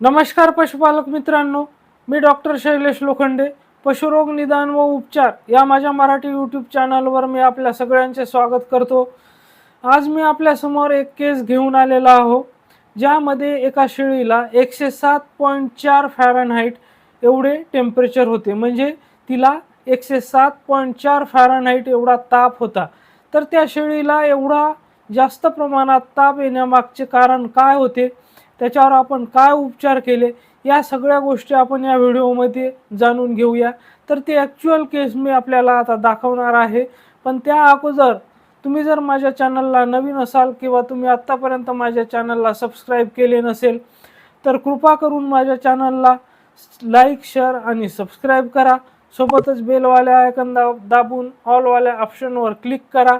नमस्कार पशुपालक मित्रांनो मी डॉक्टर शैलेश लोखंडे पशुरोग निदान व उपचार या माझ्या मराठी यूट्यूब चॅनलवर मी आपल्या सगळ्यांचे स्वागत करतो. आज मी आपल्यासमोर एक केस घेऊन आलेला आहो ज्यामध्ये एका शेळीला एकशे सात पॉईंट चार फॅरनहाईट एवढे टेम्परेचर होते. म्हणजे तिला एकशे सात पॉईंट चार फॅरनहाईट एवढा ताप होता. तर त्या शेळीला एवढा जास्त प्रमाणात ताप येण्यामागचे कारण काय होते? त्याच्यावर आपण काय उपचार केले या सगळ्या गोष्टी आपण या व्हिडिओमध्ये जाणून घेऊया. तर ते ॲक्च्युअल केस मी आपल्याला आता दाखवणार आहे. पण त्या अगोदर तुम्ही जर माझ्या चॅनलला नवीन असाल किंवा तुम्ही आत्तापर्यंत माझ्या चॅनलला सबस्क्राईब केले नसेल तर कृपा करून माझ्या चॅनलला लाईक शेअर आणि सबस्क्राईब करा. सोबतच बेलवाल्या आयकन दाब दाबून ऑलवाल्या ऑप्शनवर क्लिक करा.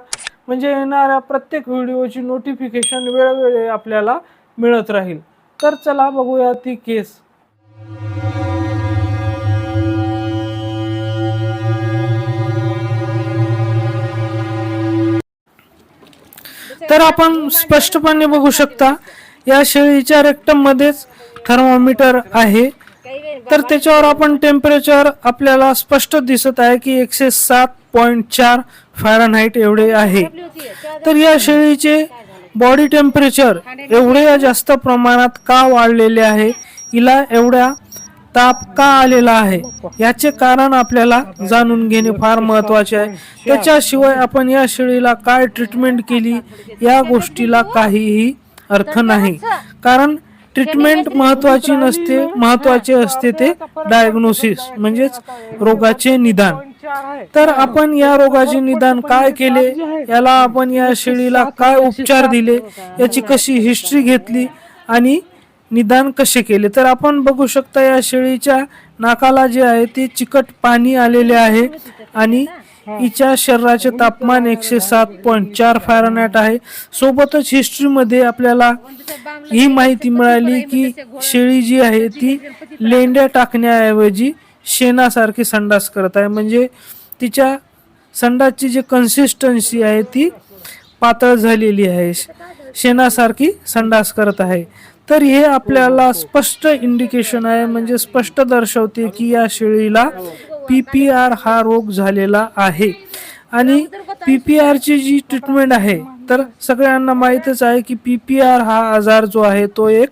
म्हणजे येणाऱ्या प्रत्येक व्हिडिओची नोटिफिकेशन वेळोवेळी आपल्याला मिळत राहील. तर चला बघूया ती केस. तर आपण स्पष्टपणे बघू शकता या शेळीच्या रेक्टम मध्येच थर्मोमीटर आहे. तर त्याच्यावर आपण टेम्परेचर आपल्याला स्पष्ट दिसत आहे की एकशे सात पॉइंट चार फॅरनहाईट एवढे आहे. तर या शेळीचे बॉडी टेम्परेचर एवढे जास्त प्रमाणात का वाढलेले आहे? हिला एवढ्या ताप का आलेला आहे? याचे कारण आपल्याला जाणून घेणे फार महत्त्वाचे आहे. त्याच्याशिवाय आपण या शेळीला काय ट्रीटमेंट केली या गोष्टीला काहीही अर्थ नाही. कारण ट्रीटमेंट महत्वाची नसते महत्त्वाचे असते ते डायग्नोसिस म्हणजेच रोगाचे निदान. तर आपण या रोगाचे निदान काय केले? याला आपण या शेळीला काय उपचार दिले? याची कशी हिस्ट्री घेतली? आणि निदान कसे केले? तर आपण बघू शकता या शेळीच्या नाकाला जे आहे ते चिकट पाणी आलेले आहे आणि हिच्या शरीराचे तापमान एकशे सात पॉईंट चार फॅरनॅट आहे. सोबतच हिस्ट्रीमध्ये आपल्याला ही माहिती मिळाली की शेळी जी आहे ती लेंड्या टाकण्याऐवजी शेणासारखी संडास करत आहे. म्हणजे तिच्या संडासची जी कन्सिस्टन्सी आहे ती पातळ झालेली आहे. शेणासारखी संडास करत आहे. तर हे आपल्याला स्पष्ट इंडिकेशन आहे. म्हणजे स्पष्ट दर्शवते की या शेळीला पी पी आर हा रोग झालेला आहे. आणि पी पी आरची जी ट्रीटमेंट आहे तर सगळ्यांना माहीतच आहे की पी पी आर हा आजार जो आहे तो एक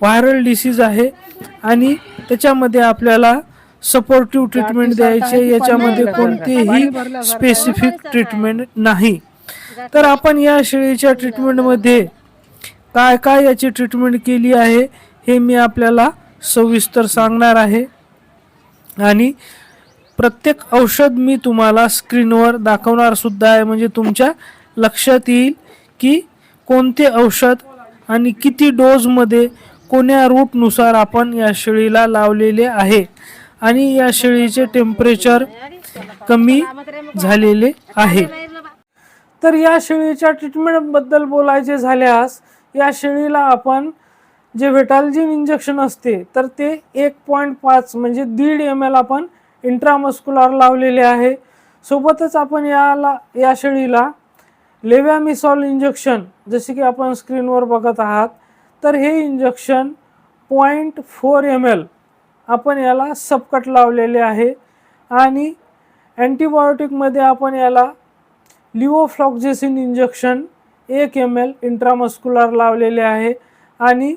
व्हायरल डिसीज आहे. आणि त्याच्यामध्ये आपल्याला सपोर्टिव्ह ट्रीटमेंट द्यायचे याच्यामध्ये कोणतेही स्पेसिफिक ट्रीटमेंट नाही. तर आपण या शेळीच्या ट्रीटमेंटमध्ये काय काय याची ट्रीटमेंट केली आहे हे मी आपल्याला सविस्तर सांगणार आहे. आणि प्रत्येक औषध मी तुम्हाला स्क्रीनवर दाखवणार सुद्धा आहे. म्हणजे तुमच्या लक्षात येईल की कोणते औषध आणि किती डोजमध्ये कोण्या रूटनुसार आपण या शेळीला लावलेले आहे. आणि या शेळीचे टेम्परेचर कमी झालेले आहे. तर या शेळीच्या ट्रीटमेंटबद्दल बोलायचे झाल्यास या शेळीला आपण जे व्हेटाल्जिन इंजेक्शन असते तर ते एक पॉईंट पाच म्हणजे दीड एम एल आपण इंट्रामस्क्युलर लावलेले आहे. सोबतच आपण याला या शेळीला लेव्यामिसॉल इंजेक्शन जसे की आपण स्क्रीनवर बघत आहात तर हे injection point four M L आपण याला सबकट लावलेले आहे. आणि अँटीबायोटिकमध्ये आपण याला लिओफ्लॉक्झेसिन इंजेक्शन एक एम एल इंट्रामस्क्युलर लावलेले आहे. आणि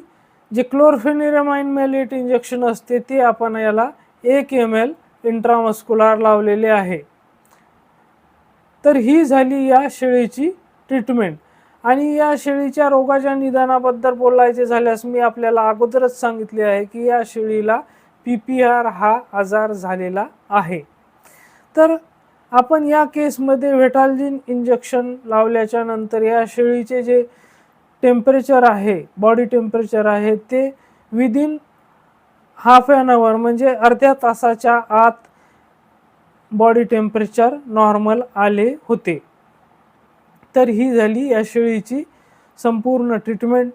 जे क्लोरफेनिरमाइन मेलेट इंजेक्शन असते ते आपण याला एक एम एल इंट्रामस्क्युलर लावलेले आहे. तर ही झाली या शेळीची ट्रीटमेंट आणि या शेळीच्या रोगाच्या निदानाबद्दल बोलायचे झाल्यास मी आपल्याला अगोदरच सांगितले आहे की या शेळीला पी पी आर हा आजार झालेला आहे. तर आपण या केसमध्ये व्हेटाल्जिन इंजेक्शन लावल्याच्या नंतर या शेळीचे जे टेम्परेचर आहे बॉडी टेम्परेचर आहे ते विदिन हाफ ॲन आवर म्हणजे अर्ध्या तासाच्या आत बॉडी टेम्परेचर नॉर्मल आले होते. तर ही झाली या शेळीची संपूर्ण ट्रीटमेंट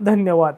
धन्यवाद.